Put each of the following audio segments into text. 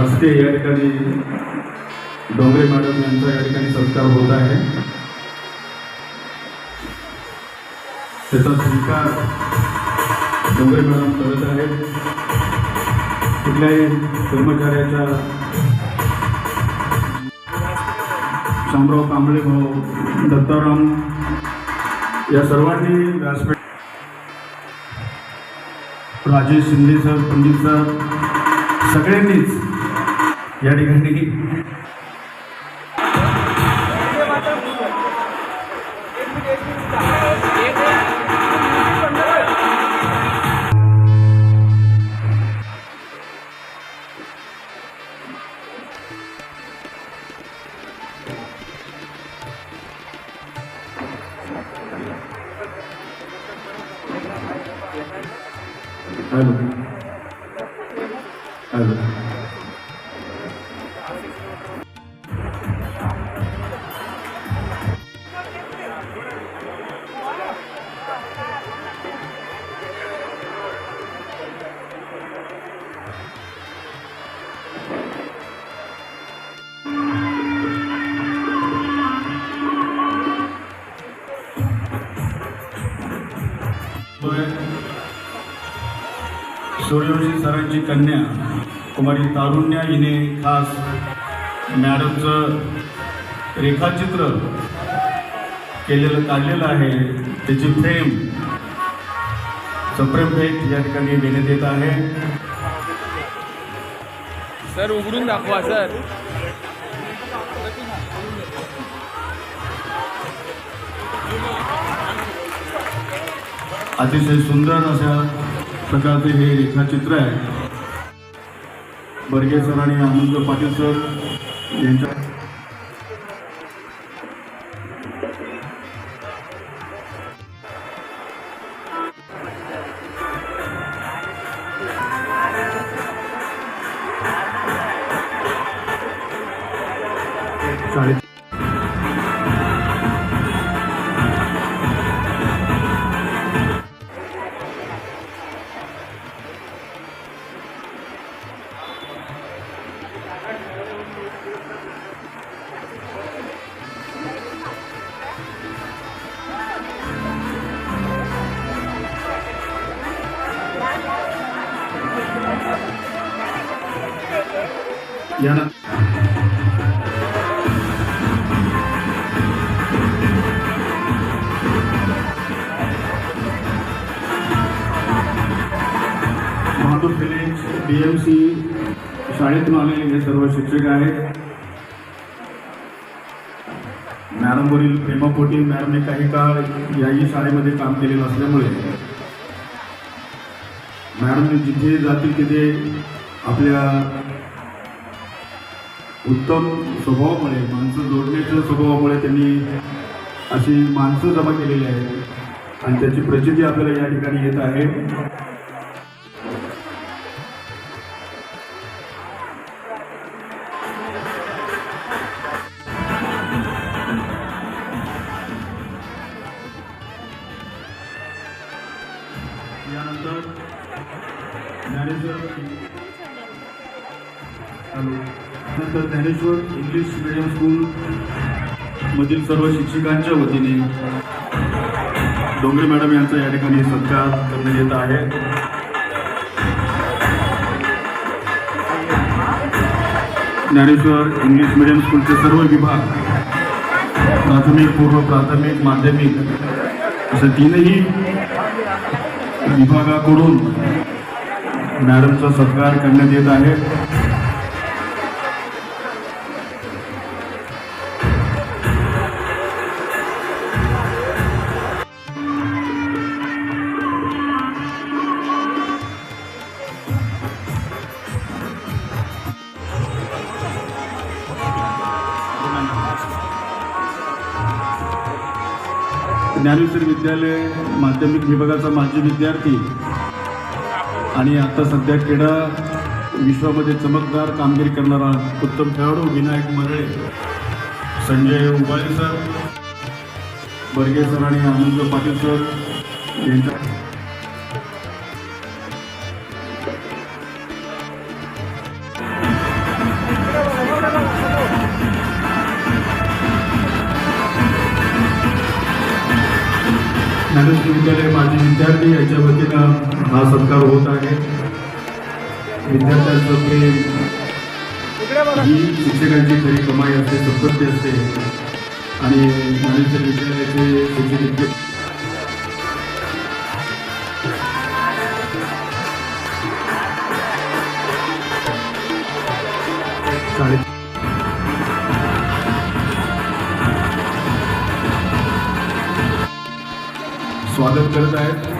हस्ते या ठिकाणी. डोंगरे मॅडम यांचा या ठिकाणी सत्कार होत आहे. त्याचा स्वीकार डोंगरे मॅडम करत आहेत. कुठल्याही कर्मचाऱ्याच्या शामराव कांबळे भाऊ दत्ताराम या सर्वांनी व्यासपीठ राजेश शिंदे सर पंडित सर सगळ्यांनीच या ठिकाणी हॅलो हॅलो सरांची कन्या कुमारी तारुण्या हिने खास मॅडमचं रेखाचित्र केलेलं काढलेलं आहे. त्याची फ्रेम सप्रेम भेट या ठिकाणी देण्यात येत आहे. सर उघडून दाखवा सर. अतिशय सुंदर अशा प्रकारचे हे रेखाचित्र आहे. बर्गे सर आणि आनंद पाटील सर यांच्या शाळेत यानंतर Bahadur Philips B M C शाळेतून आलेले हे सर्व शिक्षक आहेत. मॅडमवरील प्रेमापोटी मॅडमने काही काळ याही शाळेमध्ये काम केलेलं असल्यामुळे मॅडमने जिथे जातील तिथे आपल्या उत्तम स्वभावामुळे माणसं जोडण्याच्या स्वभावामुळे त्यांनी अशी माणसं जमा केलेली आहेत. आणि त्याची प्रचिती आपल्याला या ठिकाणी येत आहे. यानंतर ज्ञानेश्वर हॅलो. नंतर ज्ञानेश्वर इंग्लिश मिडियम स्कूल मधील सर्व शिक्षकांच्या वतीने डोंगरे मॅडम यांचा या ठिकाणी सत्कार करण्यात येत आहे. ज्ञानेश्वर इंग्लिश मिडियम स्कूलचे सर्व विभाग प्राथमिक पूर्व प्राथमिक माध्यमिक असे तीनही विभागाकडून मॅडमचा सत्कार करण्यात येत आहे. ज्ञानेश्वर विद्यालय माध्यमिक विभागाचा माजी विद्यार्थी. आणि आता सध्या क्रीडा विश्वामध्ये चमकदार कामगिरी करणारा उत्तम खेळाडू विनायक मरळे. संजय उबाळे सर बर्गे सर आणि आनंद पाटील सर यांच्या माजी विद्यार्थी यांच्या वतीनं हा सत्कार होत आहे. विद्यार्थ्यांचं प्रेम ही शिक्षकांची खरी कमाई असते संपत्ती असते. आणि ज्ञानेश्वर विद्यालयाचे शिक्षक इतके शाळेत स्वागत करत आहेत.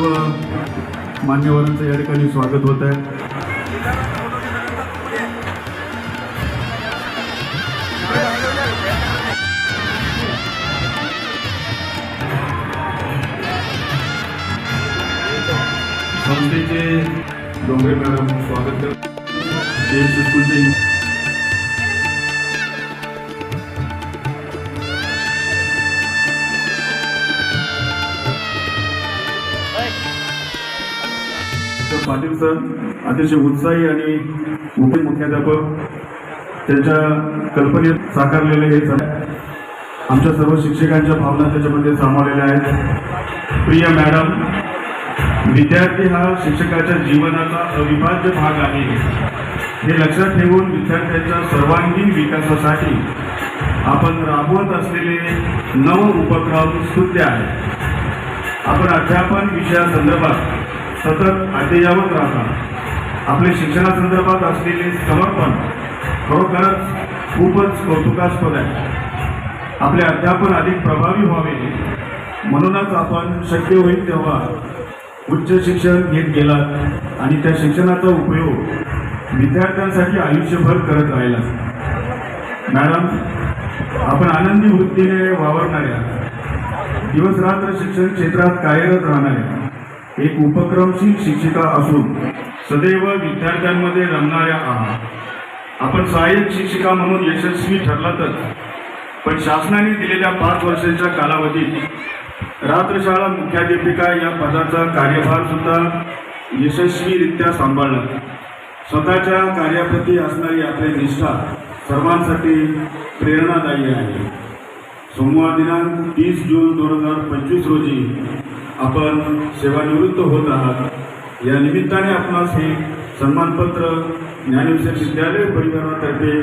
व मान्यवरांचं या ठिकाणी स्वागत होत आहे. संस्थेचे डोंगरे मॅडम स्वागत करत. स्कूलचे पाटील सर अतिशय उत्साही आणि मुख्य मुख्याध्यापक त्यांच्या कल्पनेत साकारलेले हे आमच्या सर्व शिक्षकांच्या भावना त्याच्यामध्ये सामावलेल्या आहेत. प्रिय मॅडम विद्यार्थी हा शिक्षकाच्या जीवनाचा अविभाज्य भाग आहे. हे लक्षात ठेवून विद्यार्थ्यांच्या सर्वांगीण विकासासाठी आपण राबवत असलेले नव उपक्रम स्तुत्य आहे आपण अध्यापन विषयासंदर्भात सतत अद्ययावत राहतात. आपले शिक्षणासंदर्भात असलेले समर्पण खरोखरच खूपच कौतुकास्पद आहे. आपले अध्यापन अधिक प्रभावी व्हावे म्हणूनच आपण शक्य होईल तेव्हा उच्च शिक्षण घेत गेलात आणि त्या शिक्षणाचा उपयोग विद्यार्थ्यांसाठी आयुष्यभर करत राहिला. मॅडम आपण आनंदी वृत्तीने वावरणाऱ्या दिवस रात्र शिक्षण क्षेत्रात कार्यरत राहणाऱ्या एक उपक्रमशील शिक्षिका असून सदैव विद्यार्थ्यांमध्ये रमणाऱ्या आहात. आपण सहाय्यक शिक्षिका म्हणून यशस्वी ठरलातच पण शासनाने दिलेल्या पाच वर्षांच्या कालावधीत रात्रशाळा मुख्याध्यापिका या पदाचा कार्यभार सुद्धा यशस्वीरित्या सांभाळला. स्वतःच्या कार्याप्रती असणारी आपली निष्ठा सर्वांसाठी प्रेरणादायी आहे. सोमवार दिनांक तीस जून दोन हजार पंचवीस रोजी आपण सेवानिवृत्त होत आहात. या निमित्ताने आपणास हे सन्मानपत्र ज्ञानेश्वर विद्यालय परिवारातर्फे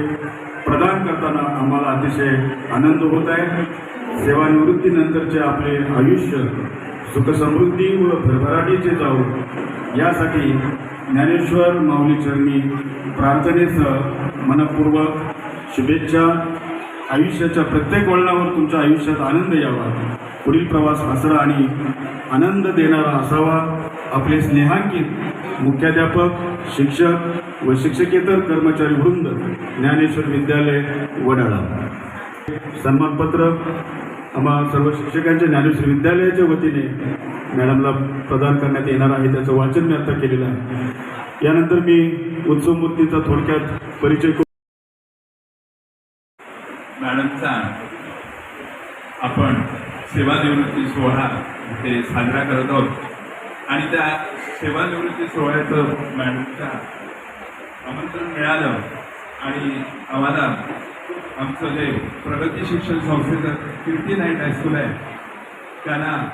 प्रदान करताना आम्हाला अतिशय आनंद होत आहे. सेवानिवृत्तीनंतरचे आपले आयुष्य सुखसमृद्धी व भरभराटीचे जाऊ यासाठी ज्ञानेश्वर माऊली चरणी प्रार्थनेसह मनपूर्वक शुभेच्छा. आयुष्याच्या प्रत्येक वळणावर तुमच्या आयुष्यात आनंद यावा. पुढील प्रवास आसरा आणि आनंद देणारा असावा. आपले स्नेहांकित मुख्याध्यापक शिक्षक व शिक्षकेतर कर्मचारी वृंद ज्ञानेश्वर विद्यालय वडाळा. सन्मानपत्र आम्हा सर्व शिक्षकांच्या ज्ञानेश्वर विद्यालयाच्या वतीने मॅडमला प्रदान करण्यात येणार आहे. त्याचं वाचन मी आता केलेलं आहे. यानंतर मी उत्सव मूर्तीचा थोडक्यात परिचय करू. मॅडमचा आपण सेवानिवृत्ती सोहळा इथे साजरा करत आहोत. आणि त्या सेवानिवृत्ती सोहळ्याचं मॅडमच्या आमंत्रण मिळालं आणि आम्हाला आमचं जे प्रगती शिक्षण संस्थेचं कीर्ती नाईट हायस्कूल आहे त्यांना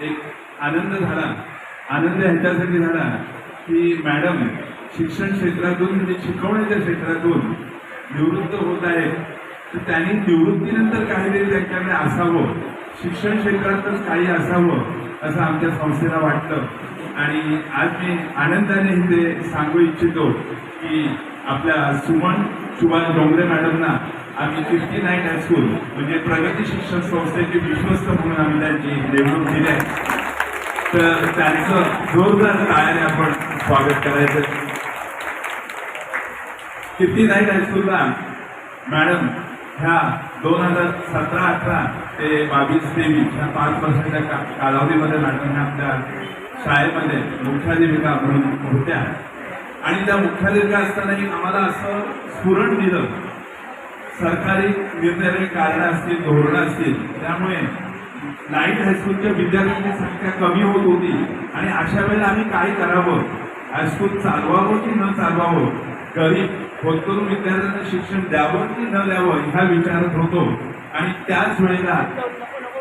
एक आनंद झाला. आनंद ह्याच्यासाठी झाला की मॅडम शिक्षण क्षेत्रातून म्हणजे शिकवण्याच्या क्षेत्रातून निवृत्त होत आहेत. तर त्यांनी निवृत्तीनंतर काहीतरी त्यांच्याकडे असावं. शिक्षण क्षेत्रातच काही असावं असं आमच्या संस्थेला वाटतं. आणि आज मी आनंदाने ते सांगू इच्छितो की आपल्या सुमन सुभाष डोंगरे मॅडमना आम्ही फिफ्टी नाईट हायस्कूल म्हणजे प्रगती शिक्षण संस्थेची विश्वस्त म्हणून आम्ही त्यांची नेमणूक दिली आहे. तर त्यांचं जोरदार टाळ्याने आपण स्वागत करायचं फिफ्टी नाईट हायस्कूलला मॅडम ह्या दोन हजार सतरा अठरा ते बावीस तेवीस ह्या पाच वर्षाच्या का कालावधीमध्ये मॅडम आपल्या शाळेमध्ये मुख्याधिपिका म्हणून होत्या. आणि त्या मुख्याधिपिका असतानाही आम्हाला असं स्फुरण दिलं. सरकारी निर्णय कारणं असतील धोरणं असतील त्यामुळे नाईट हायस्कूलच्या विद्यार्थ्यांची संख्या कमी होत होती. आणि अशा वेळेला आम्ही काय करावं? हायस्कूल चालवावं की न चालवावं? गरीब होतकरू विद्यार्थ्यांना शिक्षण द्यावं की न द्यावं ह्या विचारत होतो. आणि त्याच वेळेला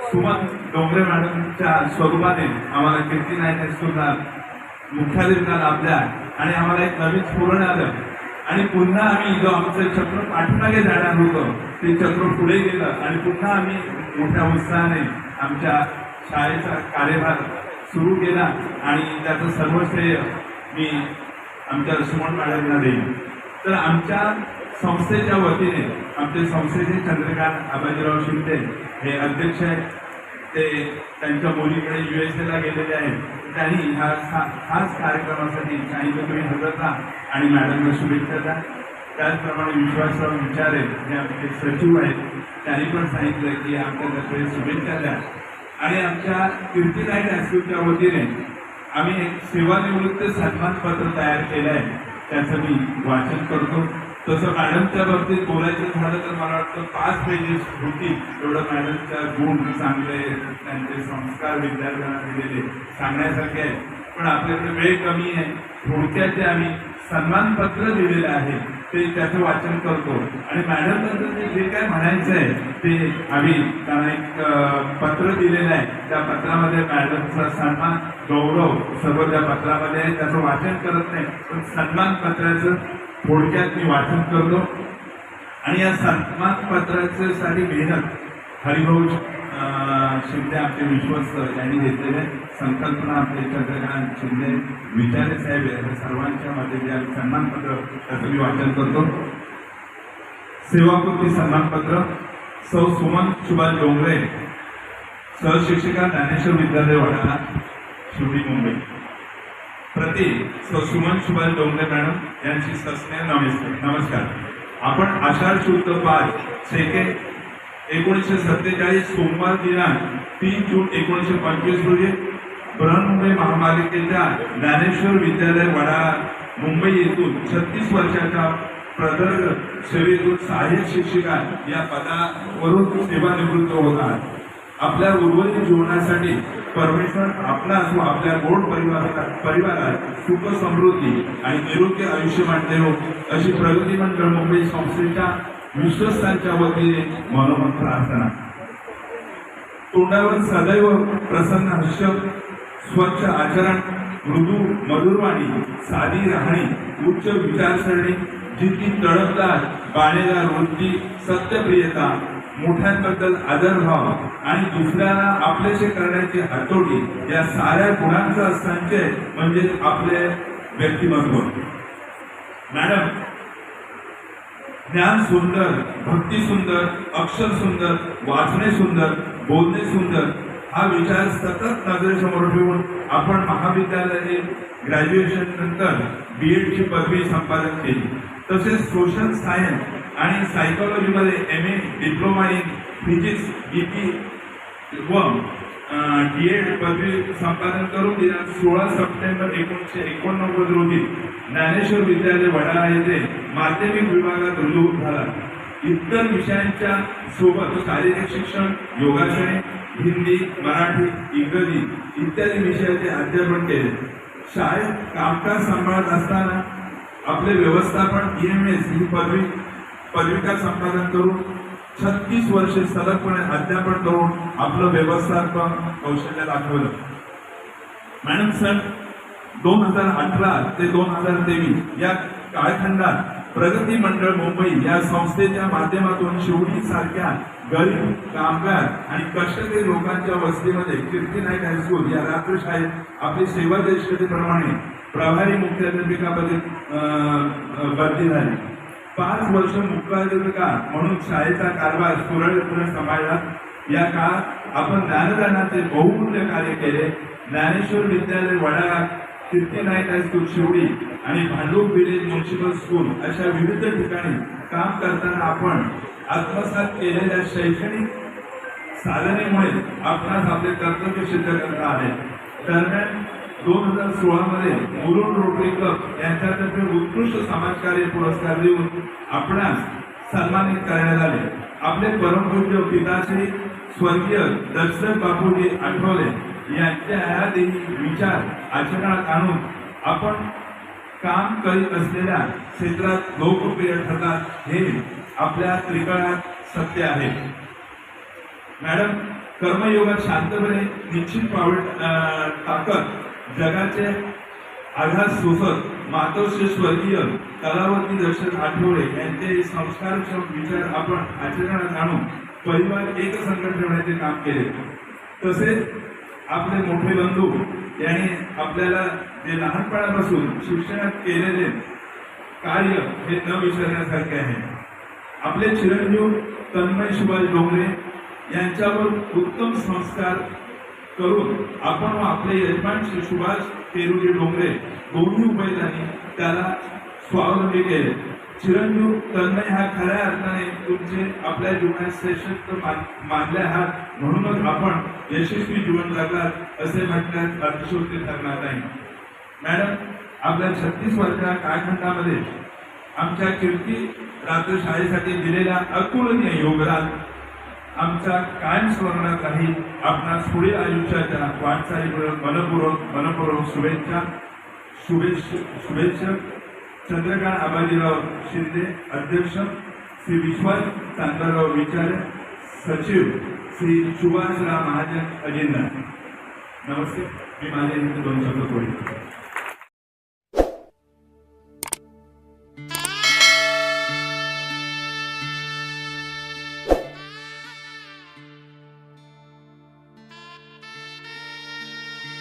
सुमन डोंगरे मॅडमच्या स्वरूपाने आम्हाला कीर्ती नाईक हायस्कूलला मुख्याधिकार लाभल्या आणि आम्हाला एक नवीन स्फुरण आलं. आणि पुन्हा आम्ही जो आमचं चक्र पाठीमागे जाणार होतं ते चक्र पुढे गेलं आणि पुन्हा आम्ही मोठ्या उत्साहाने आमच्या शाळेचा कार्यभार सुरू केला आणि त्याचं सर्व श्रेय मी आमच्या सुमन मॅडमना देईन. तर आमच्या संस्थेच्या वतीने आमचे संस्थेचे चंद्रकांत आबाजीराव शिंदे हे अध्यक्ष आहेत. ते त्यांच्या मुलीकडे एला गेलेले आहेत. त्यांनी ह्या खास कार्यक्रमासाठी सांगितलं तुम्ही हजर राहा आणि मॅडमला शुभेच्छा द्या. त्याचप्रमाणे विश्वासराव विचारे हे आमचे सचिव आहेत. त्यांनी पण सांगितलं की आमच्यातर्फे शुभेच्छा द्या. आणि आमच्या कीर्तीदायी नाईक हायस्कूलच्या वतीने आम्ही एक सेवानिवृत्त सन्मान पत्र तयार केलं आहे त्याचं मी वाचन करतो. तसं मॅडमच्या बाबतीत बोलायचं झालं तर मला वाटतं पाच पेजेस होती एवढं मॅडमच्या गुण चांगले त्यांचे संस्कार विद्यार्थ्यांना दिलेले. सांगण्यासारखे आहे पण आपल्याकडे वेळ कमी आहे. थोडक्यात ते आम्ही सन्मानपत्र दिलेलं आहे. ते त्याचं वाचन करतो. आणि मॅडम जे काय म्हणायचं आहे ते आम्ही त्यांना एक पत्र दिलेलं आहे. त्या पत्रामध्ये मॅडमचा सन्मान गौरव सर्व त्या पत्रामध्ये आहे. त्याचं वाचन करत नाही. पण सन्मान पत्राचं थोडक्यात मी वाचन करतो. आणि या सन्मान पत्राचं साठी मेहनत हरिभाऊ शिंदे आपले विश्वस्त यांनी घेतलेले संकल्पना आपले चंद्रकांत शिंदे विचारे साहेब या सर्वांच्या मध्ये जे आम्ही सन्मानपत्र त्याचं मी वाचन करतो. सेवापूर्ती सन्मानपत्र. सौ सुमन सुभाष डोंगरे सहशिक्षिका ज्ञानेश्वर विद्यालय वडाळा शिवडी मुंबई. प्रति सौ सुमन सुभाष डोंगरे मॅडम यांची सस्नेह नमस्कार. नमस्कार. आपण आषाढ शुद्ध पाच शेके एकोणीसशे सत्तेचाळीस सोमवार दिनांक तीन जून एकोणीसशे पंचवीस रोजी बृहन्मुंबई महापालिकेच्या ज्ञानेश्वर विद्यालय वडा मुंबई येथून छत्तीस वर्षाच्या प्रदर्ग सेवेतून सहाय्यक शिक्षिका या पदावरून सेवानिवृत्त होतात आपल्या उर्वरित जीवनासाठी परमेश्वर आपणास व आपल्या गोड परिवारात परिवारात सुख समृद्धी आणि निरोगी आयुष्यमान हो अशी प्रगती मंडळ मुंबई संस्थेच्या विश्वस्तांच्या वतीने मनोमन प्रार्थना तोंडावर सदैव प्रसन्न हर्ष स्वच्छ आचरण मृदू मधुरवाणी साधी राहणी उच्च विचारसरणी जितकी तडफदार बाणेदार वृत्ती सत्यप्रियता मोठ्यांबद्दल आदरभाव आणि दुसऱ्याला आपलेसे करण्याची हातोटी या साऱ्या गुणांचा संचय म्हणजे आपले व्यक्तिमत्व. मॅडम ज्ञान सुंदर भक्ती सुंदर अक्षर सुंदर वाचणे सुंदर बोलणे सुंदर हा विचार सतत नजरेसमोर ठेवून आपण महाविद्यालयाने ग्रॅज्युएशन नंतर बी एडची पदवी संपादन केली. तसेच सोशल सायन्स आणि सायकोलॉजीमध्ये M A diploma in physics इटी व डी एड पदवी संपादन करून दिनांक सोळा सप्टेंबर एकोणीसशे एकोणनव्वद रोजी ज्ञानेश्वर विद्यालय वडाळा येथे माध्यमिक विभागात रुजू झाला. इतर विषयांच्या सोबत शारीरिक शिक्षण योगासने हिंदी मराठी इंग्रजी इत्यादी विषयाचे अध्यापन केले. शाळेत कामकाज सांभाळत असताना आपले व्यवस्थापन एम एस ही पदवी पदविका संपादन करून छत्तीस वर्षे सलगपणे अध्यापन करून आपलं व्यवस्थापन कौशल्य दाखवलं. मॅडम सर दोन हजार अठरा ते दोन हजार तेवीस या काळखंडात प्रगती मंडळ मुंबई या संस्थेच्या माध्यमातून शिवडी सारख्या गरीब कामगार आणि कष्टकरी लोकांच्या वस्तीमध्ये कीर्ती नाईक हायस्कूल या रात्रशाळेत आपली सेवा ज्येष्ठतेप्रमाणे प्रभारी मुख्याध्यापिकापदी अं, अं, बदली झाली. पाच वर्ष मुख्याध्यापिका म्हणून शाळेचा कारभार सुरळीतपणे सांभाळला. या काळात आपण ज्ञानदानाचे बहुमूल्य कार्य केले. ज्ञानेश्वर विद्यालय वडाळा कीर्ती नाईक हायस्कूल शिवडी आणि भांडूप विलेज म्युन्सिपल स्कूल अशा विविध ठिकाणी काम करताना आपण आत्मसात केलेल्या शैक्षणिक साधनेमुळे आपणास आपले कर्तव्य सिद्ध करता आले. दरम्यान दोन हजार सोळा मध्ये मुरुण रोटरी यांच्यातर्फे उत्कृष्ट समाजकार्य पुरस्कार देऊन आपणास सन्मानित करण्यात आले. आपले परमपूज्य पिताश्री स्वर्गीय दर्शन बापूजी आठवले यांच्या ह्या विचार आचरणात आणून आपण काम करीत असलेल्या क्षेत्रात लोकप्रिय ठरतात हे आपल्या त्रिकळात सत्य आहे. मॅडम कर्मयोगात शांतपणे निश्चित पाऊल टाकत जगाचे आघात सोसत मातोश्री स्वर्गीय कलावती दर्शन आठवडे यांचे संस्कारक्षम विचार आपण आचरणात आणून परिवार एक संघ ठेवण्याचे काम केले. तसेच आपले मोठे बंधू यांनी आपल्याला जे लहानपणापासून शिक्षणात केलेले कार्य हे न विसरण्यासारखे आहे. आपले चिरंजीव तन्मय सुभाष डोंगरे यांच्यावर उत्तम संस्कार करून आपण व आपले यजमान श्री सुभाष पेरुजी डोंगरे दोन्ही उमेदांनी त्याला स्वावलंबी केले. चिरंजीव तन्मय हा खऱ्या अर्थाने तुमचे आपल्या जीवनात श्रेष्ठ मानले आहात. म्हणूनच आपण यशस्वी जीवन जगलात असे म्हटल्यास अतिशोक्ती ठरणार नाही. मॅडम आपल्या छत्तीस वर्षा काळखंडामध्ये आमच्या कीर्ती रात्र शाळेसाठी दिलेल्या अतुलनीय योगदान आमच्या कायम स्मरणात राहील आपणास पुढील आयुष्याच्या वाटचालीमुळे मनपूर्वक मनपूर्वक शुभेच्छा. शुभेच्छ शुभेच्छा. चंद्रकांत आबाजीराव शिंदे अध्यक्ष. श्री विश्वास चांदराव विचारे. सचिव श्री सुभाषराव महाजन अजिंदा नमस्ते. मी माझे दोन शब्द बोलतो.